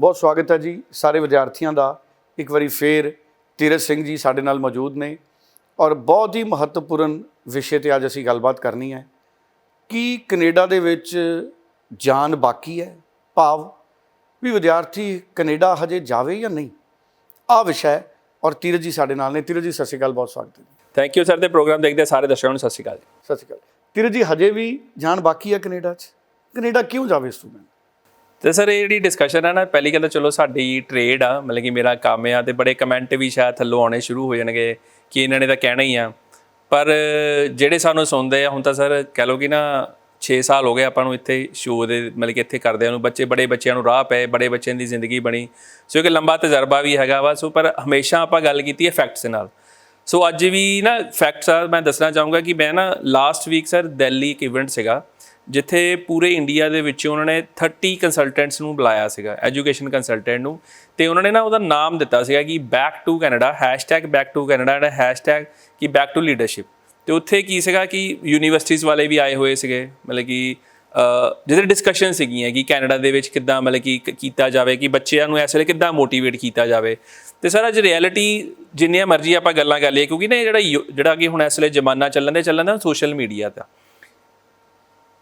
ਬਹੁਤ ਸਵਾਗਤ ਹੈ ਜੀ ਸਾਰੇ ਵਿਦਿਆਰਥੀਆਂ ਦਾ। ਇੱਕ ਵਾਰੀ ਫੇਰ ਤੀਰਥ ਸਿੰਘ ਜੀ ਸਾਡੇ ਨਾਲ ਮੌਜੂਦ ਨੇ ਔਰ ਬਹੁਤ ਹੀ ਮਹੱਤਵਪੂਰਨ ਵਿਸ਼ੇ ਤੇ ਅੱਜ ਅਸੀਂ ਗੱਲਬਾਤ ਕਰਨੀ ਹੈ। ਕਿ ਕੈਨੇਡਾ ਦੇ ਵਿੱਚ ਜਾਨ ਬਾਕੀ ਹੈ? ਭਾਵ ਵੀ ਵਿਦਿਆਰਥੀ ਕੈਨੇਡਾ ਹਜੇ ਜਾਵੇ ਜਾਂ ਨਹੀਂ? ਆ ਵਿਸ਼ਾ ਹੈ ਔਰ ਤੀਰਥ ਜੀ ਸਾਡੇ ਨਾਲ ਨੇ। ਤੀਰਥ ਜੀ ਸਤਿ ਸ਼੍ਰੀ ਅਕਾਲ ਬਹੁਤ ਸਵਾਗਤ ਹੈ। ਥੈਂਕ ਯੂ ਸਰ ਤੇ ਪ੍ਰੋਗਰਾਮ ਦੇਖਦੇ ਸਾਰੇ ਦਰਸ਼ਕਾਂ ਨੂੰ। ਸਤਿ ਸ਼੍ਰੀ ਅਕਾਲ ਸਤਿ ਸ਼੍ਰੀ ਅਕਾਲ। ਤੀਰਥ ਜੀ ਹਜੇ ਵੀ ਜਾਨ ਬਾਕੀ ਹੈ ਕੈਨੇਡਾ 'ਚ? ਕੈਨੇਡਾ ਕਿਉਂ ਜਾਵੇ ਸਟੂਡੈਂਟ ਤੇ ਸਰ, ਇਹ ਜਿਹੜੀ ਡਿਸਕਸ਼ਨ ਹੈ ਨਾ, ਪਹਿਲੀ ਗੱਲ ਤਾਂ ਚਲੋ ਸਾਡੀ ਟ੍ਰੇਡ ਆ, ਮਤਲਬ ਕਿ ਮੇਰਾ ਕੰਮ ਆ ਤੇ ਬੜੇ ਕਮੈਂਟ ਵੀ ਸ਼ਾਇਦ ਥੱਲੋਂ ਆਉਣੇ ਸ਼ੁਰੂ ਹੋ ਜਾਣਗੇ ਕਿ ਇਹਨਾਂ ਨੇ ਤਾਂ ਕਹਿਣਾ ਹੀ ਆ। ਪਰ ਜਿਹੜੇ ਸਾਨੂੰ ਸੁਣਦੇ ਆ, ਹੁਣ ਤਾਂ ਸਰ ਕਹਿ ਲਓ ਕਿ ਨਾ 6 ਸਾਲ ਹੋ ਗਏ ਆਪਾਂ ਨੂੰ ਇੱਥੇ ਸ਼ੋਅ ਦੇ, ਮਤਲਬ ਕਿ ਇੱਥੇ ਕਰਦਿਆਂ ਨੂੰ, ਬੱਚੇ, ਬੜੇ ਬੱਚਿਆਂ ਨੂੰ ਰਾਹ ਪਏ, ਬੜੇ ਬੱਚਿਆਂ ਦੀ ਜ਼ਿੰਦਗੀ ਬਣੀ। ਸੋ ਇੱਕ ਲੰਬਾ ਤਜਰਬਾ ਵੀ ਹੈਗਾ ਵਾ, ਸੋ ਪਰ ਹਮੇਸ਼ਾ ਆਪਾਂ ਗੱਲ ਕੀਤੀ ਹੈ ਫੈਕਟਸ ਦੇ ਨਾਲ। ਸੋ ਅੱਜ ਵੀ ਨਾ ਫੈਕਟਸ ਆ, ਮੈਂ ਦੱਸਣਾ ਚਾਹੂੰਗਾ ਕਿ ਮੈਂ ਨਾ ਲਾਸਟ ਵੀਕ ਸਰ ਦਿੱਲੀ ਇੱਕ ਇਵੈਂਟ ਸੀਗਾ ਜਿੱਥੇ ਪੂਰੇ ਇੰਡੀਆ ਦੇ ਵਿੱਚ ਉਹਨਾਂ ਨੇ 30 ਕੰਸਲਟੈਂਟਸ ਨੂੰ ਬੁਲਾਇਆ ਸੀਗਾ ਐਜੂਕੇਸ਼ਨ ਕੰਸਲਟੈਂਟ ਨੂੰ। ਤੇ ਉਹਨਾਂ ਨੇ ਨਾ ਉਹਦਾ ਨਾਮ ਦਿੱਤਾ ਸੀਗਾ ਕਿ back to Canada back to Canada and hashtag ਕਿ ਬੈਕ ਟੂ ਲੀਡਰਸ਼ਿਪ ਤੇ ਉੱਥੇ ਕੀ ਸੀਗਾ ਕਿ ਯੂਨੀਵਰਸਿਟੀਜ਼ ਵਾਲੇ ਵੀ ਆਏ ਹੋਏ ਸੀਗੇ ਮਤਲਬ ਕਿ ਅ, ਜਿਹਦੇ ਡਿਸਕਸ਼ਨ ਸੀਗੀਆਂ ਕਿ ਕੈਨੇਡਾ ਦੇ ਵਿੱਚ ਕਿੱਦਾਂ ਮਤਲਬ ਕਿ ਕੀਤਾ ਜਾਵੇ ਕਿ ਬੱਚਿਆਂ ਨੂੰ ਇਸ ਵੇਲੇ ਕਿੱਦਾਂ ਮੋਟੀਵੇਟ ਕੀਤਾ ਜਾਵੇ। ਤੇ ਸਰ ਅੱਜ ਰਿਐਲਿਟੀ ਜਿੰਨੀਆਂ ਮਰਜ਼ੀ ਆਪਾਂ ਗੱਲਾਂ ਕਰ ਲਈਏ ਕਿਉਂਕਿ ਨਾ ਜਿਹੜਾ ਯੁ- ਜਿਹੜਾ ਕਿ ਹੁਣ ਇਸ ਵੇਲੇ ਜ਼ਮਾਨਾ ਚੱਲਣ ਦੇ ਚੱਲਣ ਦਾ ਸੋਸ਼ਲ ਮੀਡੀਆ ਦਾ।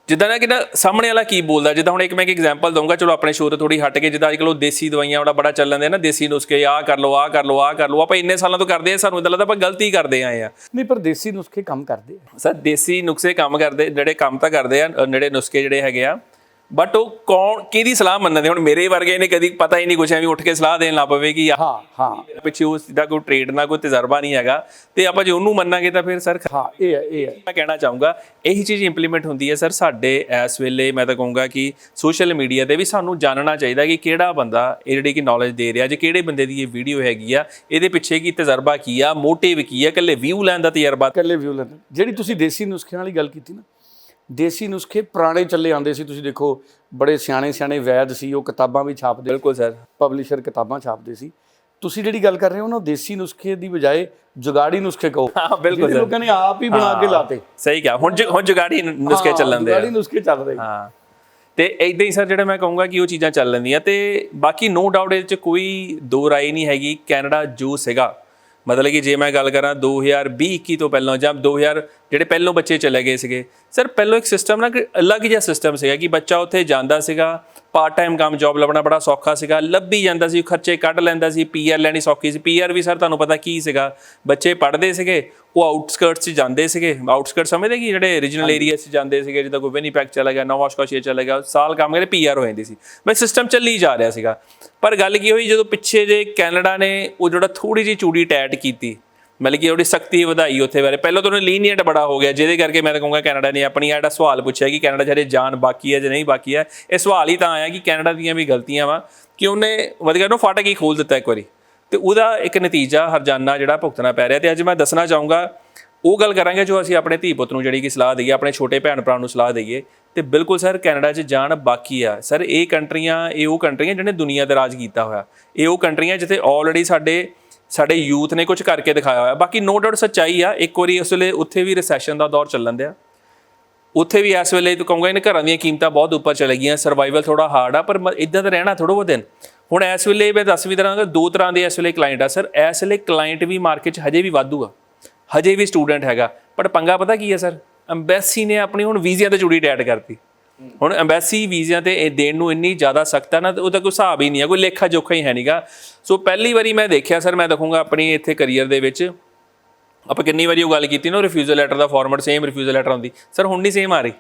ਜਿੱਦਾਂ ਨਾ ਕਿ ਨਾ ਸਾਹਮਣੇ ਵਾਲਾ ਕੀ ਬੋਲਦਾ ਜਿੱਦਾਂ ਹੁਣ ਇੱਕ ਮੈਂ ਇੱਕ ਐਗਜ਼ਾਮਪਲ ਦਊਂਗਾ ਚਲੋ ਆਪਣੇ ਸ਼ੋਅ ਤੋਂ ਥੋੜੀ ਹਟ ਕੇ ਜਿੱਦਾਂ ਅੱਜਕੱਲ੍ਹ ਉਹ ਦੇਸੀ ਦਵਾਈਆਂ ਵਾਲਾ ਬੜਾ ਚੱਲਣ ਦੇ ਨਾ ਦੇਸੀ ਨੁਸਖੇ ਆਹ ਕਰ ਲਓ ਆਹ ਕਰ ਲਓ ਆਹ ਕਰ ਲਓ ਆਪਾਂ ਇੰਨੇ ਸਾਲਾਂ ਤੋਂ ਕਰਦੇ ਆ ਸਾਨੂੰ ਇਦਾਂ ਲੱਗਦਾ ਆਪਾਂ ਗਲਤੀ ਕਰਦੇ ਆਏ ਆ ਨਹੀਂ ਪਰ ਦੇਸੀ ਨੁਸਖੇ ਕੰਮ ਕਰਦੇ ਆ। ਸਰ ਦੇਸੀ ਨੁਸਖੇ ਕੰਮ ਕਰਦੇ ਜਿਹੜੇ ਕੰਮ ਤਾਂ ਕਰਦੇ ਆ ਜਿਹੜੇ ਨੁਸਖੇ ਜਿਹੜੇ ਹੈਗੇ ਆ ਬਟ ਉਹ ਕੌਣ ਕਿਹਦੀ ਸਲਾਹ ਮੰਨਦੇ ਹੁਣ? ਮੇਰੇ ਵਰਗੇ ਨੇ ਕਦੀ ਪਤਾ ਹੀ ਨਹੀਂ ਕੁਛ ਐਵੇਂ ਉੱਠ ਕੇ ਸਲਾਹ ਦੇਣ ਲੱਗ ਪਵੇ ਕਿ ਹਾਂ ਹਾਂ। ਪਿੱਛੇ ਉਸ ਦਾ ਕੋਈ ਟ੍ਰੇਡ ਨਾ ਕੋਈ ਤਜਰਬਾ ਨਹੀਂ ਹੈਗਾ। ਤੇ ਆਪਾਂ ਜੇ ਉਹਨੂੰ ਮੰਨਾਂਗੇ ਤਾਂ ਫਿਰ ਸਰ ਹਾਂ ਇਹ ਹੈ ਇਹ ਹੈ। ਮੈਂ ਕਹਿਣਾ ਚਾਹੂੰਗਾ ਇਹੀ ਚੀਜ਼ ਇੰਪਲੀਮੈਂਟ ਹੁੰਦੀ ਹੈ ਸਰ ਸਾਡੇ ਇਸ ਵੇਲੇ। ਮੈਂ ਤਾਂ ਕਹੂੰਗਾ ਕਿ ਸੋਸ਼ਲ ਮੀਡੀਆ ਤੇ ਵੀ ਸਾਨੂੰ ਜਾਣਨਾ ਚਾਹੀਦਾ ਕਿ ਕਿਹੜਾ ਬੰਦਾ ਇਹ ਜਿਹੜੀ ਕਿ ਨੌਲੇਜ ਦੇ ਰਿਹਾ ਜੇ ਕਿਹੜੇ ਬੰਦੇ ਦੀ ਇਹ ਵੀਡੀਓ ਹੈਗੀ ਆ ਇਹਦੇ ਪਿੱਛੇ ਕੀ ਤਜਰਬਾ ਕੀ ਆ ਮੋਟਿਵ ਕੀ ਆ ਇਕੱਲੇ ਵਿਊ ਲੈਣ ਦਾ ਤਜਰਬਾ ਇਕੱਲੇ ਵਿਊ ਲੈਂਦੇ ਜਿਹੜੀ ਤੁਸੀਂ ਦੇਸੀ ਨੁਸਖਿਆਂ ਵਾਲੀ ਗੱਲ ਕੀਤੀ ਨਾ ਦੇਸੀ ਨੁਸਖੇ ਪੁਰਾਣੇ ਚੱਲੇ ਆਉਂਦੇ ਸੀ। ਤੁਸੀਂ ਦੇਖੋ ਬੜੇ ਸਿਆਣੇ ਸਿਆਣੇ ਵੈਦ ਸੀ ਉਹ ਕਿਤਾਬਾਂ ਵੀ ਛਾਪਦੇ ਬਿਲਕੁਲ ਸਰ। ਪਬਲਿਸ਼ਰ ਕਿਤਾਬਾਂ ਛਾਪਦੇ ਸੀ। ਤੁਸੀਂ ਜਿਹੜੀ ਗੱਲ ਕਰ ਰਹੇ ਹੋ ਨਾ ਦੇਸੀ ਨੁਸਖੇ ਦੀ ਬਜਾਏ ਜੁਗਾੜੀ ਨੁਸਖੇ ਕਹੋ। ਹਾਂ ਬਿਲਕੁਲ ਸਰ। ਲੋਕਾਂ ਨੇ ਆਪ ਹੀ ਬਣਾ ਕੇ ਲਾਤੇ। ਸਹੀ ਕਿਹਾ। ਹੁਣ ਹੁਣ ਜੁਗਾੜੀ ਨੁਸਖੇ ਚੱਲਣ ਦੇ ਆ। ਜੁਗਾੜੀ ਨੁਸਖੇ ਚੱਲ ਰਹੇ। ਹਾਂ। ਤੇ ਇਦਾਂ ਹੀ ਸਰ ਜਿਹੜਾ ਮੈਂ ਕਹੂੰਗਾ ਕਿ ਉਹ ਚੀਜ਼ਾਂ ਚੱਲ ਲੈਂਦੀਆਂ ਤੇ ਬਾਕੀ ਨੋ ਡਾਊਟ ਇਹਦੇ ਚ ਕੋਈ ਦੋ ਰਾਏ ਨਹੀਂ ਹੈਗੀ। ਕੈਨੇਡਾ ਜੋ ਸੀਗਾ। ਮਤਲਬ ਕਿ ਜੇ ਮੈਂ ਗੱਲ ਕਰਾਂ 2020 21 ਤੋਂ ਪਹਿਲਾਂ ਜਾਂ 2000 ਜਿਹੜੇ ਪਹਿਲੋਂ ਬੱਚੇ ਚਲੇ ਗਏ ਸੀਗੇ, ਸਰ ਪਹਿਲੋਂ ਇੱਕ ਸਿਸਟਮ ਨਾ ਕਿ ਅਲੱਗ ਜਿਹਾ ਸਿਸਟਮ ਸੀਗਾ ਕਿ ਬੱਚਾ ਉੱਥੇ ਜਾਂਦਾ ਸੀਗਾ ਪਾਰਟ ਟਾਈਮ ਕੰਮ ਜੌਬ ਲੱਭਣਾ ਬੜਾ ਸੌਖਾ ਸੀਗਾ। ਲੱਭੀ ਜਾਂਦਾ ਸੀ ਖਰਚੇ ਕੱਢ ਲੈਂਦਾ ਸੀ ਪੀਆਰ ਲੈਣੀ ਸੌਖੀ ਸੀ। ਪੀਆਰ ਵੀ ਸਰ ਤੁਹਾਨੂੰ ਪਤਾ ਕੀ ਸੀਗਾ ਬੱਚੇ ਪੜ੍ਹਦੇ ਸੀਗੇ ਉਹ ਆਊਟਸਕਰਟਸ 'ਚ ਜਾਂਦੇ ਸੀਗੇ। ਆਊਟਸਕਰਟ ਸਮਝਦੇ ਕਿ? ਜਿਹੜੇ ਰੀਜਨਲ ਏਰੀਆਸ 'ਚ ਜਾਂਦੇ ਸੀਗੇ ਜਿੱਦਾਂ ਕੋਈ ਵਿਨੀਪੈਗ ਚਲਾ ਗਿਆ ਨੋਵਾ ਸਕਾਸ਼ੀਆ ਚਲਾ ਗਿਆ ਸਾਲ ਕੰਮ ਕਰੇ ਪੀਆਰ ਹੋ ਜਾਂਦੀ ਸੀ। ਬਸ ਸਿਸਟਮ ਚੱਲੀ ਜਾ ਰਿਹਾ ਸੀਗਾ। ਪਰ ਗੱਲ ਕੀ ਹੋਈ ਜਦੋਂ ਪਿੱਛੇ ਜੇ ਕੈਨੇਡਾ ਨੇ ਉਹ ਜਿਹੜਾ ਥੋੜੀ ਜਿਹੀ ਚੂੜੀ ਟੈਟ ਕੀਤੀ ਮਤਲਬ ਕਿ ਉਹਦੀ ਸਖਤੀ ਵਧਾਈ ਉੱਥੇ ਬਾਰੇ। ਪਹਿਲਾਂ ਤਾਂ ਉਹਨੇ ਲੀਨੀਅੰਟ ਬੜਾ ਹੋ ਗਿਆ, ਜਿਹਦੇ ਕਰਕੇ ਮੈਂ ਤਾਂ ਕਹੂੰਗਾ ਕੈਨੇਡਾ ਨੇ ਆਪਣੀ ਆਹ ਜਿਹੜਾ ਸਵਾਲ ਪੁੱਛਿਆ ਕਿ ਕੈਨੇਡਾ ਜਿਹੜੇ ਹਜੇ ਜਾਨ ਬਾਕੀ ਹੈ ਜਾਂ ਨਹੀਂ ਬਾਕੀ ਹੈ, ਇਹ ਸਵਾਲ ਹੀ ਤਾਂ ਆਇਆ ਕਿ ਕੈਨੇਡਾ ਦੀਆਂ ਵੀ ਗਲਤੀਆਂ ਵਾ ਕਿ ਉਹਨੇ ਵਧੀਆ ਨੂੰ ਫਾਟਕ ਹੀ ਖੋਲ ਦਿੱਤਾ ਇੱਕ ਵਾਰੀ। ਤੇ ਉਹਦਾ ਇੱਕ ਨਤੀਜਾ ਹਰਜਾਨਾ ਜਿਹੜਾ ਭੁਗਤਣਾ ਪੈ ਰਿਹਾ ਤੇ ਅੱਜ ਮੈਂ ਦੱਸਣਾ ਚਾਹੂੰਗਾ, ਉਹ ਗੱਲ ਕਰਾਂਗੇ ਜੋ ਅਸੀਂ ਆਪਣੇ ਧੀ ਪੁੱਤ ਨੂੰ ਜਿਹੜੀ ਕਿ ਸਲਾਹ ਦਈਏ, ਆਪਣੇ ਛੋਟੇ ਭੈਣ ਭਰਾ ਨੂੰ ਸਲਾਹ ਦਈਏ। ਤੇ ਬਿਲਕੁਲ ਸਰ, ਕੈਨੇਡਾ 'ਚ ਜਾਣ ਬਾਕੀ ਆ। ਸਰ, ਇਹ ਕੰਟਰੀਆਂ, ਇਹ ਉਹ ਕੰਟਰੀਆਂ ਜਿਹਨੇ ਦੁਨੀਆ ਤੇ ਰਾਜ ਕੀਤਾ ਹੋਇਆ। ਇਹ ਉਹ ਕੰਟਰੀਆਂ ਜਿੱਥੇ ਆਲਰੇਡੀ ਸਾਡੇ ਸਾਡੇ ਯੂਥ ਨੇ ਕੁਝ ਕਰਕੇ ਦਿਖਾਇਆ ਹੋਇਆ। ਬਾਕੀ ਨੋ ਡਾਊਟ ਸੱਚਾਈ ਆ, ਇੱਕ ਵਾਰੀ ਉਸ ਵੇਲੇ ਉੱਥੇ ਵੀ ਰਿਸੈਸ਼ਨ ਦਾ ਦੌਰ ਚੱਲਣ ਦਿਆ। ਉੱਥੇ ਵੀ ਇਸ ਵੇਲੇ ਤੂੰ ਕਹੂੰਗਾ, ਇਹਨਾਂ ਘਰਾਂ ਦੀਆਂ ਕੀਮਤਾਂ ਬਹੁਤ ਉੱਪਰ ਚਲੇ ਗਈਆਂ ਸਰਵਾਈਵਲ ਥੋੜਾ ਹਾਰਡ ਆ, ਪਰ ਇਦਾਂ ਤਾਂ ਰਹਿਣਾ ਥੋੜਾ ਬਹੁਤ ਦਿਨ। ਹੁਣ ਇਸ ਵੇਲੇ ਮੈਂ ਦੱਸ ਵੀ ਤਰ੍ਹਾਂ ਦਾ ਦੋ ਤਰ੍ਹਾਂ ਦੇ ਇਸ ਵੇਲੇ ਕਲਾਇੰਟ ਆ ਸਰ ਇਸ ਵੇਲੇ ਕਲਾਇੰਟ ਵੀ ਮਾਰਕੀਟ 'ਚ ਹਜੇ ਵੀ ਵਾਧੂ ਆ। ਹਜੇ ਵੀ ਸਟੂਡੈਂਟ ਹੈਗਾ, ਪਰ ਪੰਗਾ ਪਤਾ ਕੀ ਹੈ ਸਰ ਐਮਬੈਸੀ ਨੇ ਆਪਣੀ ਹੁਣ ਵੀਜ਼ਿਆਂ ਤੇ ਜੁੜੀ ਟੈਟ ਕਰਤੀ। ਹੁਣ ਐਮਬੈਸੀ ਵੀਜ਼ਿਆਂ ਤੇ ਇਹ ਦੇਣ ਨੂੰ ਇੰਨੀ ਜ਼ਿਆਦਾ ਸਖਤ ਆ ਨਾ ਉਹਦਾ ਕੋਈ ਹਿਸਾਬ ਹੀ ਨਹੀਂ ਆ ਕੋਈ ਲੇਖਾ ਜੋਖਾ ਹੀ ਹੈ ਨਹੀਂਗਾ ਸੋ ਪਹਿਲੀ ਵਾਰੀ ਮੈਂ ਦੇਖਿਆ ਸਰ ਮੈਂ ਦੇਖੂੰਗਾ ਆਪਣੀ ਇੱਥੇ ਕੈਰੀਅਰ ਦੇ ਵਿੱਚ। ਆਪਾਂ ਕਿੰਨੀ ਵਾਰੀ ਉਹ ਗੱਲ ਕੀਤੀ ਨਾ ਰਿਫਿਊਜ਼ਲ ਲੈਟਰ ਦਾ ਫਾਰਮੈਟ ਸੇਮ ਰਿਫਿਊਜ਼ਲ ਲੈਟਰ ਹੁੰਦੀ ਸਰ ਹੁਣ ਨਹੀਂ ਸੇਮ ਆ ਰਹੀ।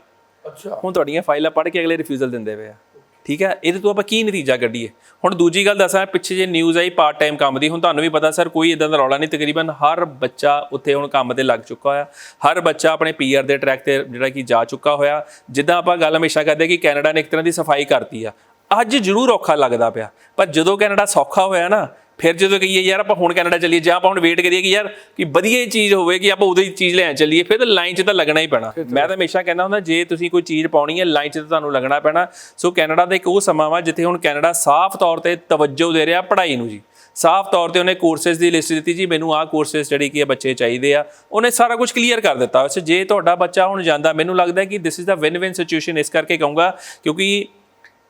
ਅੱਛਾ। ਹੁਣ ਤੁਹਾਡੀਆਂ ਫਾਈਲਾਂ ਪੜ੍ਹ ਕੇ ਅਗਲੇ ਰਿਫਿਊਜ਼ਲ ਦਿੰਦੇ ਪਏ ਆ। ਠੀਕ ਹੈ? ਇਹਦੇ ਤੋਂ ਆਪਾਂ ਕੀ ਨਤੀਜਾ ਕੱਢੀਏ? ਹੁਣ ਦੂਜੀ ਗੱਲ ਦੱਸਾਂ, ਪਿੱਛੇ ਜੇ ਨਿਊਜ਼ ਆਈ ਪਾਰਟ ਟਾਈਮ ਕੰਮ ਦੀ, ਹੁਣ ਤੁਹਾਨੂੰ ਵੀ ਪਤਾ ਸਰ, ਕੋਈ ਇਦਾਂ ਦਾ ਰੌਲਾ ਨਹੀਂ, ਤਕਰੀਬਨ ਹਰ ਬੱਚਾ ਉੱਥੇ ਹੁਣ ਕੰਮ ਤੇ ਲੱਗ ਚੁੱਕਾ ਹੋਇਆ। ਹਰ ਬੱਚਾ ਆਪਣੇ ਪੀਆਰ ਦੇ ਟਰੈਕ ਤੇ ਜਿਹੜਾ ਕਿ ਜਾ ਚੁੱਕਾ ਹੋਇਆ। ਜਿੱਦਾਂ ਆਪਾਂ ਗੱਲ ਹਮੇਸ਼ਾ ਕਰਦੇ ਕਿ ਕੈਨੇਡਾ ਨੇ ਇੱਕ ਤਰ੍ਹਾਂ ਦੀ ਸਫ਼ਾਈ ਕਰਤੀ ਆ। ਅੱਜ ਜ਼ਰੂਰ ਔਖਾ ਲੱਗਦਾ ਪਿਆ। ਪਰ ਜਦੋਂ ਕੈਨੇਡਾ ਸੌਖਾ ਹੋਇਆ ਨਾ ਫਿਰ ਜਦੋਂ ਕਹੀਏ ਯਾਰ ਆਪਾਂ ਹੁਣ ਕੈਨੇਡਾ ਚੱਲੀਏ ਜਾਂ ਆਪਾਂ ਹੁਣ ਵੇਟ ਕਰੀਏ ਕਿ ਯਾਰ ਕਿ ਵਧੀਆ ਹੀ ਚੀਜ਼ ਹੋਵੇ ਕਿ ਆਪਾਂ ਉਹਦੀ ਚੀਜ਼ ਲੈਣ ਚੱਲੀਏ ਫਿਰ ਤਾਂ ਲਾਈਨ 'ਚ ਤਾਂ ਲੱਗਣਾ ਹੀ ਪੈਣਾ। ਮੈਂ ਤਾਂ ਹਮੇਸ਼ਾ ਕਹਿੰਦਾ ਹੁੰਦਾ ਜੇ ਤੁਸੀਂ ਕੋਈ ਚੀਜ਼ ਪਾਉਣੀ ਹੈ ਲਾਈਨ 'ਚ ਤਾਂ ਤੁਹਾਨੂੰ ਲੱਗਣਾ ਪੈਣਾ। ਸੋ ਕੈਨੇਡਾ ਦਾ ਇੱਕ ਉਹ ਸਮਾਂ ਵਾ ਜਿੱਥੇ ਹੁਣ ਕੈਨੇਡਾ ਸਾਫ਼ ਤੌਰ ਤੇ ਤਵੱਜੋ ਦੇ ਰਿਹਾ ਪੜ੍ਹਾਈ ਨੂੰ ਜੀ। ਸਾਫ਼ ਤੌਰ ਤੇ ਉਹਨੇ ਕੋਰਸਸ ਦੀ ਲਿਸਟ ਦਿੱਤੀ ਜੀ ਮੈਨੂੰ ਆਹ ਕੋਰਸਸ ਜਿਹੜੀ ਕਿ ਬੱਚੇ ਚਾਹੀਦੇ ਆ ਉਹਨੇ ਸਾਰਾ ਕੁਝ ਕਲੀਅਰ ਕਰ ਦਿੱਤਾ। ਵੈਸੇ ਜੇ ਤੁਹਾਡਾ ਬੱਚਾ ਹੁਣ ਜਾਂਦਾ ਮੈਨੂੰ ਲੱਗਦਾ ਕਿ this is the win win situation ਇਸ ਕਰਕੇ ਕਹੂੰਗਾ ਕਿਉਂਕਿ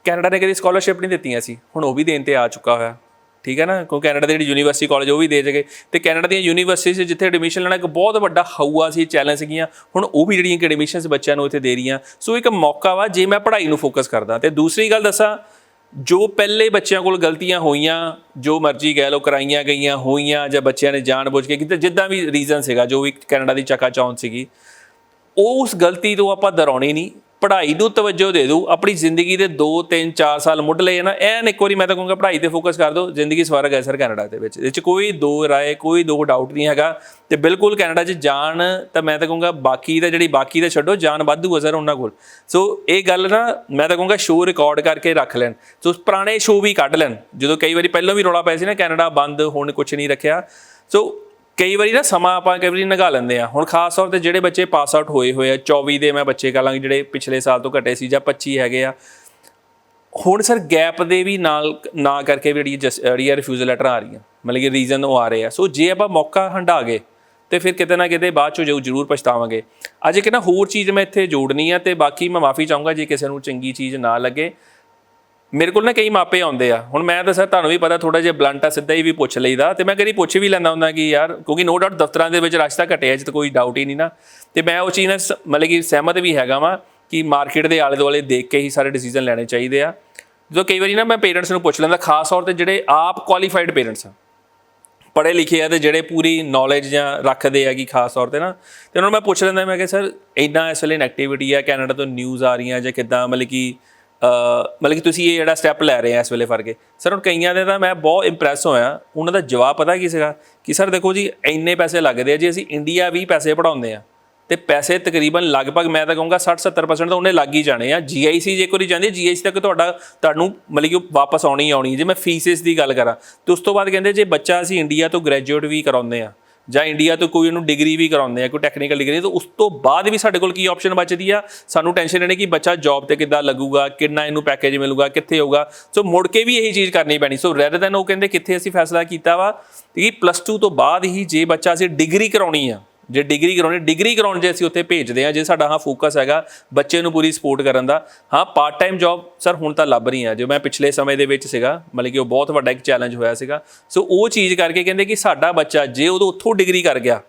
ਕੈਨੇਡਾ ਨੇ ਕਦੀ ਸਕਾਲਰਸ਼ਿਪ ਨਹੀਂ ਦਿੱਤੀਆਂ ਸੀ ਹੁਣ ਉਹ ਵੀ ਦੇਣ ਤੇ ਆ ਚੁੱਕਾ ਹੋਇਆ। ਠੀਕ ਹੈ ਨਾ? ਕਿਉਂਕਿ ਕੈਨੇਡਾ ਦੀ ਜਿਹੜੀ ਯੂਨੀਵਰਸਿਟੀ ਕਾਲਜ ਉਹ ਵੀ ਦੇ ਜਗੇ। ਤੇ ਕੈਨੇਡਾ ਦੀਆਂ ਯੂਨੀਵਰਸਿਟੀਜ਼ ਜਿੱਥੇ ਐਡਮਿਸ਼ਨ ਲੈਣਾ ਇੱਕ ਬਹੁਤ ਵੱਡਾ ਹਊਆ ਸੀ ਚੈਲੰਜ ਸੀਗੀਆਂ। ਹੁਣ ਉਹ ਵੀ ਜਿਹੜੀਆਂ ਐਡਮਿਸ਼ਨਸ ਬੱਚਿਆਂ ਨੂੰ ਇੱਥੇ ਦੇ ਰਹੀਆਂ। ਸੋ ਇੱਕ ਮੌਕਾ ਵਾ ਜੇ ਮੈਂ ਪੜ੍ਹਾਈ ਨੂੰ ਫੋਕਸ ਕਰਦਾ। ਤੇ ਦੂਸਰੀ ਗੱਲ ਦੱਸਾਂ, ਜੋ ਪਹਿਲੇ ਬੱਚਿਆਂ ਕੋਲ ਗਲਤੀਆਂ ਹੋਈਆਂ, ਜੋ ਮਰਜ਼ੀ ਕਹਿ ਲਓ ਕਰਾਈਆਂ ਗਈਆਂ ਹੋਈਆਂ ਜਾਂ ਬੱਚਿਆਂ ਨੇ ਜਾਣਬੁੱਝ ਕੇ ਕੀਤਾ, ਜਿੱਦਾਂ ਵੀ ਰੀਜ਼ਨ ਸੀਗਾ, ਜੋ ਵੀ ਕੈਨੇਡਾ ਦੀ ਚੱਕਾ ਚੌਂਦ ਸੀਗੀ ਉਸ ਗਲਤੀ ਤੋਂ ਆਪਾਂ ਦਰਾਉਣੀ ਨਹੀਂ। ਪੜ੍ਹਾਈ ਨੂੰ ਤਵੱਜੋ ਦੇ ਦਿਓ ਆਪਣੀ ਜ਼ਿੰਦਗੀ ਦੇ 2 3 4 ਸਾਲ ਮੁੱਢ ਲਏ ਨਾ, ਐਨ ਇੱਕ ਵਾਰੀ ਮੈਂ ਤਾਂ ਕਹੂੰਗਾ ਪੜ੍ਹਾਈ ਤੇ ਫੋਕਸ ਕਰ ਦਿਓ ਜ਼ਿੰਦਗੀ ਸਵਰਗ ਹੈ ਸਰ ਕੈਨੇਡਾ ਦੇ ਵਿੱਚ ਇਹ 'ਚ ਕੋਈ ਦੋ ਰਾਏ, ਕੋਈ ਦੋ ਡਾਊਟ ਨਹੀਂ ਹੈਗਾ ਤੇ ਬਿਲਕੁਲ ਕੈਨੇਡਾ 'ਚ ਜਾਣ ਤਾਂ ਮੈਂ ਤਾਂ ਕਹੂੰਗਾ ਬਾਕੀ ਦਾ ਜਿਹੜੀ ਬਾਕੀ ਦਾ ਛੱਡੋ, ਜਾਨ ਵਾਧੂ ਹੈ ਸਰ ਉਹਨਾਂ ਕੋਲ। ਸੋ ਇਹ ਗੱਲ ਨਾ ਮੈਂ ਤਾਂ ਕਹੂੰਗਾ ਸ਼ੋਅ ਰਿਕਾਰਡ ਕਰਕੇ ਰੱਖ ਲੈਣ, ਸੋ ਪੁਰਾਣੇ ਸ਼ੋਅ ਵੀ ਕੱਢ ਲੈਣ, ਜਦੋਂ ਕਈ ਵਾਰੀ ਪਹਿਲਾਂ ਵੀ ਰੌਲਾ ਪਿਆ ਸੀ ਨਾ ਕੈਨੇਡਾ ਬੰਦ, ਹੁਣ ਕੁਝ ਨਹੀਂ ਰੱਖਿਆ। ਸੋ ਕਈ ਵਾਰੀ ਨਾ ਸਮਾਂ ਆਪਾਂ ਕਈ ਵਾਰੀ ਨਗਾ ਲੈਂਦੇ ਆ ਹੁਣ ਖਾਸ ਤੌਰ ਤੇ ਜਿਹੜੇ ਬੱਚੇ ਪਾਸ ਆਊਟ ਹੋਏ ਹੋਏ ਆ 24 ਦੇ ਮੈਂ ਬੱਚੇ ਕਹਾਂਗੇ ਜਿਹੜੇ ਪਿਛਲੇ ਸਾਲ ਤੋਂ ਘਟੇ ਸੀ ਜਾਂ 25 ਹੈਗੇ ਆ। ਹੁਣ ਸਰ ਗੈਪ ਦੇ ਵੀ ਨਾਲ ਨਾ ਕਰਕੇ ਵੀ ਜਿਹੜੀ ਜਸ- ਜਿਹੜੀ ਰਿਫਿਊਜ਼ਲ ਲੈਟਰ ਆ ਰਹੀਆਂ। ਮਤਲਬ ਕਿ ਰੀਜ਼ਨ ਉਹ ਆ ਰਹੇ ਆ। ਸੋ ਜੇ ਆਪਾਂ ਮੌਕਾ ਹੰਡਾ ਗਏ ਤੇ ਫਿਰ ਕਿਤੇ ਨਾ ਕਿਤੇ ਬਾਅਦ ਚੋਂ ਜੋ ਜ਼ਰੂਰ ਪਛਤਾਵਾਂਗੇ। ਅੱਜ ਇੱਕ ਨਾ ਹੋਰ ਚੀਜ਼ ਮੈਂ ਇੱਥੇ ਜੋੜਨੀ ਆ, ਤੇ ਬਾਕੀ ਮੈਂ ਮਾਫੀ ਚਾਹੂੰਗਾ ਜੇ ਕਿਸੇ ਨੂੰ ਚੰਗੀ ਚੀਜ਼ ਨਾ ਲੱਗੇ। ਮੇਰੇ ਕੋਲ ਨਾ ਕਈ ਮਾਪੇ ਆਉਂਦੇ ਆ। ਹੁਣ ਮੈਂ ਤਾਂ ਸਰ ਤੁਹਾਨੂੰ ਵੀ ਪਤਾ ਥੋੜਾ ਜਿਹਾ ਬਲੰਟ ਆ, ਸਿੱਧਾ ਹੀ ਵੀ ਪੁੱਛ ਲਈਦਾ ਤੇ ਮੈਂ ਕਦੀ ਪੁੱਛ ਵੀ ਲੈਂਦਾ ਹੁੰਦਾ ਕਿ ਯਾਰ ਕਿਉਂਕਿ ਨੋ ਡਾਊਟ ਦਫ਼ਤਰਾਂ ਦੇ ਵਿੱਚ ਰਸ਼ ਤਾਂ ਘਟਿਆ ਜਿੱਤ ਕੋਈ ਡਾਊਟ ਹੀ ਨਹੀਂ ਨਾ। ਤੇ ਮੈਂ ਉਹ ਚੀਜ਼ ਨਾਲ ਸ- ਮਤਲਬ ਕਿ ਸਹਿਮਤ ਵੀ ਹੈਗਾ ਵਾਂ ਕਿ ਮਾਰਕੀਟ ਦੇ ਆਲੇ ਦੁਆਲੇ ਦੇਖ ਕੇ ਹੀ ਸਾਰੇ ਡਿਸੀਜਨ ਲੈਣੇ ਚਾਹੀਦੇ ਆ। ਜਦੋਂ ਕਈ ਵਾਰੀ ਨਾ ਮੈਂ ਪੇਰੈਂਟਸ ਨੂੰ ਪੁੱਛ ਲੈਂਦਾ, ਖਾਸ ਤੌਰ ਤੇ ਜਿਹੜੇ ਆਪ ਕੁਆਲੀਫਾਈਡ ਪੇਰੈਂਟਸ ਆ। ਪੜ੍ਹੇ ਲਿਖੇ ਆ ਤੇ ਜਿਹੜੇ ਪੂਰੀ ਨੌਲੇਜ ਜਾਂ ਰੱਖਦੇ ਆ ਕਿ ਖਾਸ ਤੌਰ ਤੇ ਨਾ, ਤੇ ਉਹਨਾਂ ਨੂੰ ਮੈਂ ਪੁੱਛ ਲੈਂਦਾ, ਮੈਂ ਕਿ ਸਰ, ਇੰਨਾ ਇਸ ਵੇਲੇ ਐਕਟੀਵਿਟੀ ਆ, ਕੈਨੇਡਾ ਤੋਂ ਨਿਊਜ਼ ਆ ਰਹੀਆਂ ਜਾਂ ਕਿੱਦਾਂ? ਮਤਲਬ ਕਿ ਮਤਲਬ ਕਿ ਤੁਸੀਂ ਇਹ ਜਿਹੜਾ ਸਟੈਪ ਲੈ ਰਹੇ ਆ ਇਸ ਵੇਲੇ ਫਰਕੇ ਸਰ ਹੁਣ ਕਈਆਂ ਦੇ ਤਾਂ ਮੈਂ ਬਹੁਤ ਇੰਪ੍ਰੈਸ ਹੋਇਆ। ਉਹਨਾਂ ਦਾ ਜਵਾਬ ਪਤਾ ਕੀ ਸੀਗਾ? ਕਿ ਸਰ ਦੇਖੋ ਜੀ, ਇੰਨੇ ਪੈਸੇ ਲੱਗਦੇ ਆ, ਜੀ ਅਸੀਂ ਇੰਡੀਆ ਵੀ ਪੈਸੇ ਪੜਾਉਂਦੇ ਆ, ਤੇ ਪੈਸੇ ਤਕਰੀਬਨ ਲਗਭਗ ਮੈਂ ਤਾਂ ਕਹੂੰਗਾ 60 70% ਤਾਂ ਉਹਨੇ ਲੱਗ ਹੀ ਜਾਣੇ ਆ। ਜੀਆਈਸੀ ਜੇ ਕੋਈ ਜਾਂਦੀ ਜੀਆਈਸੀ ਤੱਕ ਤੁਹਾਡਾ ਤੁਹਾਨੂੰ ਮਤਲਬ ਕਿ ਉਹ ਵਾਪਸ ਆਉਣੀ ਆਉਣੀ ਜੇ ਮੈਂ ਫੀਸਿਸ ਦੀ ਗੱਲ ਕਰਾਂ, ਤੇ ਉਸ ਤੋਂ ਬਾਅਦ ਕਹਿੰਦੇ ਜੇ ਬੱਚਾ ਅਸੀਂ ਇੰਡੀਆ ਤੋਂ ਗ੍ਰੈਜੂਏਟ ਵੀ ਕਰਾਉਂਦੇ ਆ ਜਾਂ ਇੰਡੀਆ ਤੋਂ ਕੋਈ ਉਹਨੂੰ ਡਿਗਰੀ ਵੀ ਕਰਾਉਂਦੇ ਆ, ਕੋਈ ਟੈਕਨੀਕਲ ਡਿਗਰੀ ਤਾਂ ਉਸ ਤੋਂ ਬਾਅਦ ਵੀ ਸਾਡੇ ਕੋਲ ਕੀ ਆਪਸ਼ਨ ਬਚਦੀ ਆ? ਸਾਨੂੰ ਟੈਨਸ਼ਨ ਰਹਿਣੀ ਕਿ ਬੱਚਾ ਜੌਬ ਤੇ ਕਿੱਦਾਂ ਲੱਗੂਗਾ, ਕਿੰਨਾ ਇਹਨੂੰ ਪੈਕੇਜ ਮਿਲੂਗਾ, ਕਿੱਥੇ ਹੋਊਗਾ? ਸੋ ਮੁੜ ਕੇ ਵੀ ਇਹੀ ਚੀਜ਼ ਕਰਨੀ ਪੈਣੀ। ਸੋ ਰੈਦਰ ਦੈਨ ਉਹ ਕਹਿੰਦੇ ਕਿੱਥੇ ਅਸੀਂ ਫੈਸਲਾ ਕੀਤਾ ਵਾ, ਕਿ ਪਲੱਸ 2 ਤੋਂ ਬਾਅਦ ਹੀ ਜੇ ਬੱਚਾ ਅਸੀਂ ਡਿਗਰੀ ਕਰਾਉਣੀ ਆ ਜੇ ਡਿਗਰੀ ਕਰਾਉਣੀ ਡਿਗਰੀ ਕਰਾਉਣ ਜੇ ਅਸੀਂ ਉੱਥੇ ਭੇਜਦੇ ਆ ਜੇ ਸਾਡਾ ਹਾਂ ਫੋਕਸ ਹੈਗਾ ਬੱਚੇ ਨੂੰ ਪੂਰੀ ਸਪੋਰਟ ਕਰਨ ਦਾ, ਹਾਂ ਪਾਰਟ ਟਾਈਮ ਜੌਬ ਸਰ ਹੁਣ ਤਾਂ ਲੱਭ ਰਹੀ ਆ ਜੋ ਮੈਂ ਪਿਛਲੇ ਸਮੇਂ ਦੇ ਵਿੱਚ ਸੀਗਾ, ਮਤਲਬ ਕਿ ਉਹ ਬਹੁਤ ਵੱਡਾ ਇੱਕ ਚੈਲੰਜ ਹੋਇਆ ਸੀਗਾ। ਸੋ ਉਹ ਚੀਜ਼ ਕਰਕੇ ਕਹਿੰਦੇ ਕਿ ਸਾਡਾ ਬੱਚਾ ਜੇ ਉਦੋਂ ਉੱਥੋਂ ਡਿਗਰੀ ਕਰ ਗਿਆ,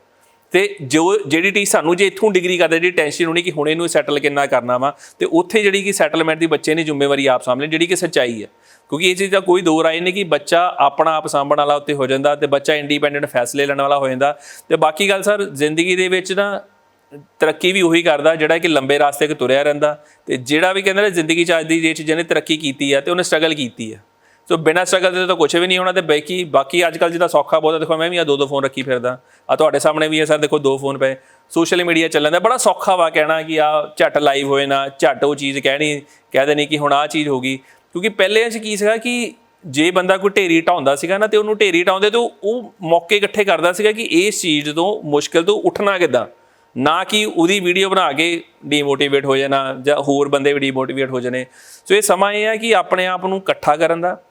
ਤੇ ਜੋ ਜਿਹੜੀ ਟੀ ਸਾਨੂੰ ਜੇ ਇੱਥੋਂ ਡਿਗਰੀ ਕਰਦੇ, ਜਿਹੜੀ ਟੈਨਸ਼ਨ ਹੋਣੀ ਕਿ ਹੁਣ ਇਹਨੂੰ ਸੈਟਲ ਕਿੰਨਾ ਕਰਨਾ ਵਾ, ਤੇ ਉੱਥੇ ਜਿਹੜੀ ਕਿ ਸੈਟਲਮੈਂਟ ਦੀ ਬੱਚੇ ਨੇ ਜ਼ਿੰਮੇਵਾਰੀ ਆਪ ਸਾਹਮਣੇ, ਜਿਹੜੀ ਕਿ ਸੱਚਾਈ ਹੈ। ਕਿਉਂਕਿ ਇਹ ਚੀਜ਼ ਦਾ ਕੋਈ ਦੋ ਰਾਏ ਨਹੀਂ ਕਿ ਬੱਚਾ ਆਪਣਾ ਆਪ ਸਾਂਭਣ ਵਾਲਾ ਉੱਤੇ ਹੋ ਜਾਂਦਾ ਤੇ ਬੱਚਾ ਇੰਡੀਪੈਂਡੈਂਟ ਫੈਸਲੇ ਲੈਣ ਵਾਲਾ ਹੋ ਜਾਂਦਾ। ਤੇ ਬਾਕੀ ਗੱਲ ਸਰ, ਜ਼ਿੰਦਗੀ ਦੇ ਵਿੱਚ ਨਾ ਤਰੱਕੀ ਵੀ ਉਹੀ ਕਰਦਾ ਜਿਹੜਾ ਕਿ ਲੰਬੇ ਰਾਸਤੇ 'ਤੇ ਤੁਰਿਆ ਰਹਿੰਦਾ ਤੇ ਜਿਹੜਾ ਵੀ ਕਹਿੰਦਾ ਨਾ ਜ਼ਿੰਦਗੀ 'ਚ ਅੱਜ ਦੀ ਜੇ ਚੀਜ਼ਾਂ ਨੇ ਤਰੱਕੀ ਕੀਤੀ ਆ ਤੇ ਉਹਨੇ ਸਟਰਗਲ ਕੀਤੀ ਆ। ਸੋ ਬਿਨਾਂ ਸਟਰਗਲ ਦੇ ਤਾਂ ਕੁਝ ਵੀ ਨਹੀਂ ਹੋਣਾ ਤੇ ਬਾਕੀ ਬਾਕੀ ਅੱਜ ਕੱਲ ਜਿਹਦਾ ਸੌਖਾ ਬਹੁਤ ਦੇਖੋ ਮੈਂ ਵੀ ਆ ਦੋ ਦੋ ਫੋਨ ਰੱਖੀ ਫਿਰਦਾ। ਆ ਤੁਹਾਡੇ ਸਾਹਮਣੇ ਵੀ ਹੈ ਸਰ, ਦੇਖੋ ਦੋ ਫੋਨ ਪਏ। ਸੋਸ਼ਲ ਮੀਡੀਆ ਚੱਲਣ ਦਾ ਬੜਾ ਸੌਖਾ ਵਾ ਕਹਿਣਾ ਕਿ ਆ ਝੱਟ ਲਾਈਵ ਹੋਏ ਨਾ, ਝੱਟ ਉਹ ਚੀਜ਼ ਕਹਿਣੀ, ਕਹਿ ਦੇਣੀ ਕਿ ਹੁਣ ਆ ਚੀਜ਼ ਹੋ ਗਈ। ਕਿਉਂਕਿ ਪਹਿਲੇ ਚ ਕੀ ਸੀਗਾ ਕਿ ਜੇ ਬੰਦਾ ਕੋਈ ਢੇਰੀ ਢਾਉਂਦਾ ਸੀਗਾ ਨਾ ਤੇ ਉਹਨੂੰ ਢੇਰੀ ਢਾਉਂਦੇ ਤੋਂ ਉਹ ਮੌਕੇ ਇਕੱਠੇ ਕਰਦਾ ਸੀਗਾ ਕਿ ਇਸ ਚੀਜ਼ ਤੋਂ ਮੁਸ਼ਕਿਲ ਤੋਂ ਉੱਠਣਾ ਕਿੱਦਾਂ? ਨਾ ਕਿ ਉਹਦੀ ਵੀਡੀਓ ਬਣਾ ਕੇ ਡੀਮੋਟੀਵੇਟ ਹੋ ਜਾਣਾ ਜਾਂ ਹੋਰ ਬੰਦੇ ਵੀ ਡੀਮੋਟੀਵੇਟ ਹੋ ਜਾਣੇ। ਸੋ ਇਹ ਸਮਾਂ ਇਹ ਹੈ ਕਿ ਆਪਣੇ ਆਪ ਨੂੰ ਇਕੱਠਾ ਕਰਨ ਦਾ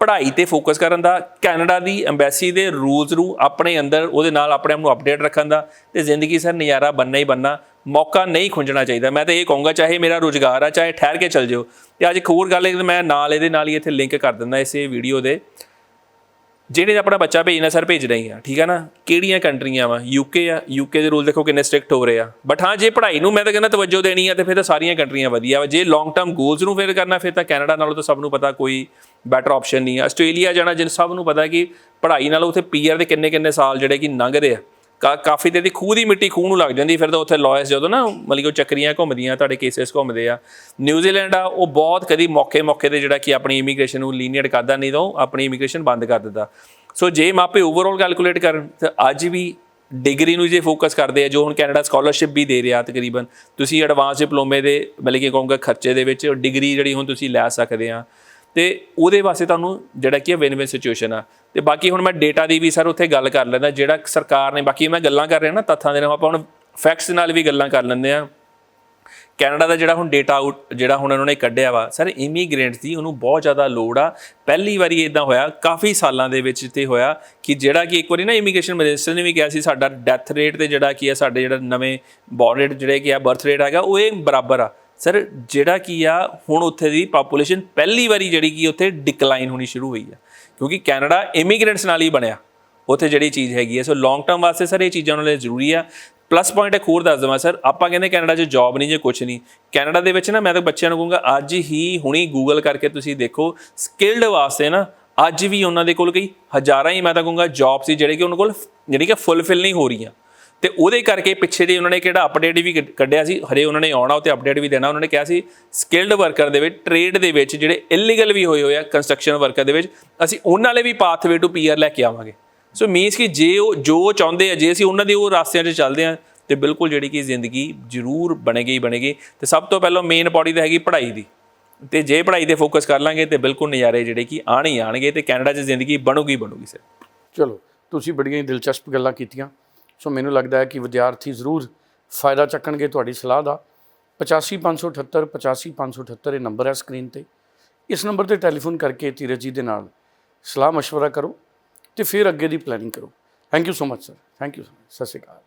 ਪੜ੍ਹਾਈ ਤੇ ਫੋਕਸ ਕਰਨ ਦਾ, ਕੈਨੇਡਾ ਦੀ ਐਮਬੈਸੀ ਦੇ ਰੂਲਸ ਨੂੰ ਆਪਣੇ ਅੰਦਰ, ਉਹਦੇ ਨਾਲ ਆਪਣੇ ਆਪ ਨੂੰ ਅਪਡੇਟ ਰੱਖਣ ਦਾ ਤੇ ਜ਼ਿੰਦਗੀ ਸਰ ਨਜ਼ਾਰਾ ਬੰਨਾ ਹੀ ਬੰਨਾ, ਮੌਕਾ ਨਹੀਂ ਖੁੰਝਣਾ ਚਾਹੀਦਾ। ਮੈਂ ਤਾਂ ਇਹ ਕਹੂੰਗਾ, ਚਾਹੇ ਮੇਰਾ ਰੋਜ਼ਗਾਰ ਆ, ਚਾਹੇ ਠਹਿਰ ਕੇ ਚੱਲ ਜਿਓ। ਤੇ ਅੱਜ ਇੱਕ ਹੋਰ ਗੱਲ ਹੈ ਮੈਂ ਨਾਲ ਇਹਦੇ ਨਾਲ ਹੀ ਇੱਥੇ ਲਿੰਕ ਕਰ ਦਿੰਦਾ, ਇਸੇ ਵੀਡੀਓ ਦੇ। ਜਿਹੜੇ ਆਪਣਾ ਬੱਚਾ ਭੇਜਣਾ, ਸਰ ਭੇਜ ਰਹੀ ਆ, ਠੀਕ ਆ ਨਾ? ਕਿਹੜੀਆਂ ਕੰਟਰੀਆਂ ਵਾ? ਯੂਕੇ ਆ ਯੂਕੇ ਦੇ ਰੂਲ ਦੇਖੋ ਕਿੰਨੇ ਸਟ੍ਰਿਕਟ ਹੋ ਰਹੇ ਆ। ਬਟ ਹਾਂ, ਜੇ ਪੜ੍ਹਾਈ ਨੂੰ ਮੈਂ ਤਾਂ ਕਹਿੰਦਾ ਤਵੱਜੋ ਦੇਣੀ ਆ ਤੇ ਫਿਰ ਤਾਂ ਸਾਰੀਆਂ ਕੰਟਰੀਆਂ ਵਧੀਆ ਵਾ। ਜੇ ਲੌਂਗ ਟਰਮ ਗੋਲਸ ਨੂੰ ਫਿਰ ਕਰਨਾ, ਫਿਰ ਤਾਂ ਕੈਨੇਡਾ ਨਾਲੋਂ ਤਾਂ ਸਭ ਨੂੰ ਪਤਾ ਕੋਈ ਬੈਟਰ ਆਪਸ਼ਨ ਨਹੀਂ ਆ। ਆਸਟ੍ਰੇਲੀਆ ਜਾਣਾ, ਜਿਨ ਸਭ ਨੂੰ ਪਤਾ ਕਿ ਪੜ੍ਹਾਈ ਨਾਲੋਂ ਉੱਥੇ ਪੀਆਰ ਦੇ ਕਿੰਨੇ ਕਿੰਨੇ ਸਾਲ ਜਿਹੜੇ ਕਿ ਲੰਘਦੇ ਆ। ਕਾਫੀ ਦੇਰ ਦੀ ਖੂਹ ਦੀ ਮਿੱਟੀ ਖੂਹ ਨੂੰ ਲੱਗ ਜਾਂਦੀ, ਫਿਰ ਤਾਂ ਉੱਥੇ ਲਾਇਰਸ ਜਦੋਂ ਨਾ ਮਤਲਬ ਕਿ ਉਹ ਚੱਕਰੀਆਂ ਘੁੰਮਦੀਆਂ, ਤੁਹਾਡੇ ਕੇਸਸ ਘੁੰਮਦੇ ਆ। ਨਿਊਜ਼ੀਲੈਂਡ ਆ, ਉਹ ਬਹੁਤ ਕਦੀ ਮੌਕੇ ਮੌਕੇ ਤੇ ਜਿਹੜਾ ਕਿ ਆਪਣੀ ਇਮੀਗ੍ਰੇਸ਼ਨ ਨੂੰ ਲੀਨੀਅਰ ਕਰਦਾ ਨਹੀਂ ਤਾਂ ਉਹ ਆਪਣੀ ਇਮੀਗ੍ਰੇਸ਼ਨ ਬੰਦ ਕਰ ਦਿੰਦਾ। ਸੋ ਜੇ ਮਾਪੇ ਓਵਰਆਲ ਕੈਲਕੂਲੇਟ ਕਰਨ, ਤਾਂ ਅੱਜ ਵੀ ਡਿਗਰੀ ਨੂੰ ਜੇ ਫੋਕਸ ਕਰਦੇ ਆ, ਜੋ ਹੁਣ ਕੈਨੇਡਾ ਸਕਾਲਰਸ਼ਿਪ ਵੀ ਦੇ ਰਿਹਾ ਤਕਰੀਬਨ, ਤੁਸੀਂ ਐਡਵਾਂਸ ਡਿਪਲੋਮੇ ਦੇ ਮਤਲਬ ਕਿ ਕਹੂੰਗਾ ਖਰਚੇ ਦੇ ਵਿੱਚ ਡਿਗਰੀ ਜਿਹੜੀ ਹੁਣ ਤੁਸੀਂ ਲੈ ਸਕਦੇ ਆ। ਤੇ ਉਹਦੇ ਵਾਸਤੇ ਤੁਹਾਨੂੰ ਜਿਹੜਾ ਕੀ ਹੈ ਵਿਨ ਵਿਨ ਸਿਚੁਏਸ਼ਨ ਆ। ਤੇ ਬਾਕੀ ਹੁਣ ਮੈਂ ਡੇਟਾ ਦੀ ਵੀ ਸਰ ਉੱਥੇ ਗੱਲ ਕਰ ਲੈਂਦਾ, ਜਿਹੜਾ ਸਰਕਾਰ ਨੇ ਬਾਕੀ ਮੈਂ ਗੱਲਾਂ ਕਰ ਰਿਹਾ ਨਾ ਤੱਥਾਂ ਦੇ ਨਾਲ, ਆਪਾਂ ਹੁਣ ਫੈਕਟਸ ਨਾਲ ਵੀ ਗੱਲਾਂ ਕਰ ਲੈਂਦੇ ਆ। ਕੈਨੇਡਾ ਦਾ ਜਿਹੜਾ ਹੁਣ ਡੇਟਾ ਆਊਟ ਜਿਹੜਾ ਹੁਣ ਉਹਨਾਂ ਨੇ ਕੱਢਿਆ ਵਾ ਸਰ ਇਮੀਗ੍ਰੈਂਟਸ ਦੀ ਉਹਨੂੰ ਬਹੁਤ ਜ਼ਿਆਦਾ ਲੋੜ ਆ। ਪਹਿਲੀ ਵਾਰੀ ਇਦਾਂ ਹੋਇਆ, ਕਾਫੀ ਸਾਲਾਂ ਦੇ ਵਿੱਚ ਤੇ ਹੋਇਆ ਕਿ ਜਿਹੜਾ ਕਿ ਇੱਕ ਵਾਰੀ ਨਾ ਇਮੀਗ੍ਰੇਸ਼ਨ ਮਿਨਿਸਟਰ ਨੇ ਵੀ ਕਿਹਾ ਸੀ, ਸਾਡਾ ਡੈਥ ਰੇਟ ਤੇ ਜਿਹੜਾ ਕੀ ਹੈ ਸਾਡੇ ਜਿਹੜਾ ਨਵੇਂ ਬੋਰਨ ਰੇਟ ਜਿਹੜੇ ਕੀ ਆ ਬਰਥ ਰੇਟ ਹੈਗਾ, ਉਹ ਇਹ ਬਰਾਬਰ ਆ। ਸਰ, ਜਿਹੜਾ ਕੀ ਆ, ਹੁਣ ਉੱਥੇ ਦੀ ਪਾਪੂਲੇਸ਼ਨ ਪਹਿਲੀ ਵਾਰੀ ਜਿਹੜੀ ਕੀ ਉੱਥੇ ਡਿਕਲਾਈਨ ਹੋਣੀ ਸ਼ੁਰੂ ਹੋਈ ਆ। ਕਿਉਂਕਿ ਕੈਨੇਡਾ ਇਮੀਗ੍ਰੈਂਟਸ ਨਾਲ ਹੀ ਬਣਿਆ। ਉੱਥੇ ਜਿਹੜੀ ਚੀਜ਼ ਹੈਗੀ ਹੈ ਸੋ ਲੌਂਗ ਟਰਮ ਵਾਸਤੇ ਸਰ, ਇਹ ਚੀਜ਼ਾਂ ਉਹਨਾਂ ਲਈ ਜ਼ਰੂਰੀ ਆ। ਪਲੱਸ ਪੁਆਇੰਟ ਇੱਕ ਹੋਰ ਦੱਸ ਦਵਾਂ ਸਰ, ਆਪਾਂ ਕਹਿੰਦੇ ਕੈਨੇਡਾ 'ਚ ਜੌਬ ਨਹੀਂ ਜੇ ਕੁਝ ਨਹੀਂ। ਕੈਨੇਡਾ ਦੇ ਵਿੱਚ ਨਾ ਮੈਂ ਤਾਂ ਬੱਚਿਆਂ ਨੂੰ ਕਹੂੰਗਾ, ਅੱਜ ਹੀ ਹੁਣੀ ਗੂਗਲ ਕਰਕੇ ਤੁਸੀਂ ਦੇਖੋ ਸਕਿਲਡ ਵਾਸਤੇ ਨਾ, ਅੱਜ ਵੀ ਉਹਨਾਂ ਦੇ ਕੋਲ ਕਈ ਹਜ਼ਾਰਾਂ ਹੀ ਮੈਂ ਤਾਂ ਕਹੂੰਗਾ ਜੌਬ ਸੀ ਜਿਹੜੇ ਕਿ ਉਹਨਾਂ ਕੋਲ, ਜਿਹੜੀ ਕਿ ਫੁੱਲਫਿਲ ਨਹੀਂ ਹੋ ਰਹੀਆਂ। ਤੇ ਉਹਦੇ ਕਰਕੇ ਪਿੱਛੇ ਜੇ ਉਹਨਾਂ ਨੇ ਕਿਹੜਾ ਅਪਡੇਟ ਵੀ ਕੱਢਿਆ ਸੀ ਹਰੇ ਉਹਨਾਂ ਨੇ ਆਉਣਾ ਉੱਤੇ ਅਪਡੇਟ ਵੀ ਦੇਣਾ, ਉਹਨਾਂ ਨੇ ਕਿਹਾ ਸੀ ਸਕਿਲਡ ਵਰਕਰ ਦੇ ਵਿੱਚ ਟ੍ਰੇਡ ਦੇ ਵਿੱਚ ਜਿਹੜੇ ਇਲੀਗਲ ਵੀ ਹੋਏ ਹੋਏ ਆ ਕੰਸਟਰਕਸ਼ਨ ਵਰਕਰ ਦੇ ਵਿੱਚ, ਅਸੀਂ ਉਹਨਾਂ ਲਈ ਵੀ ਪਾਥਵੇ ਟੂ ਪੀਆਰ ਲੈ ਕੇ ਆਵਾਂਗੇ। ਸੋ ਮੀਨਸ ਕਿ ਜੇ ਉਹ, ਜੋ ਚਾਹੁੰਦੇ ਆ, ਜੇ ਅਸੀਂ ਉਹਨਾਂ ਦੇ ਉਹ ਰਾਸਤਿਆਂ 'ਚ ਚੱਲਦੇ ਆ, ਤੇ ਬਿਲਕੁਲ ਜਿਹੜੀ ਕਿ ਜ਼ਿੰਦਗੀ ਜ਼ਰੂਰ ਬਣੇਗੀ ਹੀ ਬਣੇਗੀ। ਤੇ ਸਭ ਤੋਂ ਪਹਿਲਾਂ ਮੇਨ ਬੋਡੀ ਤਾਂ ਹੈਗੀ ਪੜ੍ਹਾਈ ਦੀ। ਤੇ ਜੇ ਪੜ੍ਹਾਈ ਤੇ ਫੋਕਸ ਕਰ ਲਾਂਗੇ, ਤੇ ਬਿਲਕੁਲ ਨਜ਼ਾਰੇ ਜਿਹੜੇ ਕਿ ਆਣ ਹੀ ਆਣਗੇ ਤੇ ਕੈਨੇਡਾ 'ਚ ਜ਼ਿੰਦਗੀ ਬਣੂਗੀ ਬਣੂਗੀ ਸਰ ਚਲੋ, ਤੁਸੀਂ ਬੜੀਆਂ ਹੀ ਦਿਲਚਸਪ ਗੱਲਾਂ ਕੀਤੀਆਂ। ਸੋ ਮੈਨੂੰ ਲੱਗਦਾ ਹੈ ਕਿ ਵਿਦਿਆਰਥੀ ਜ਼ਰੂਰ ਫਾਇਦਾ ਚੱਕਣਗੇ ਤੁਹਾਡੀ ਸਲਾਹ ਦਾ 85578 85578 ਇਹ ਨੰਬਰ ਹੈ ਸਕਰੀਨ ਤੇ ਇਸ ਨੰਬਰ ਤੇ ਟੈਲੀਫੋਨ ਕਰਕੇ ਧੀਰਜ ਜੀ ਦੇ ਨਾਲ ਸਲਾਹ مشورہ ਕਰੋ ਤੇ ਫਿਰ ਅੱਗੇ ਦੀ ਪਲੈਨਿੰਗ ਕਰੋ thank you so much sir thank you ਸਤਿ ਸ਼੍ਰੀ ਅਕਾਲ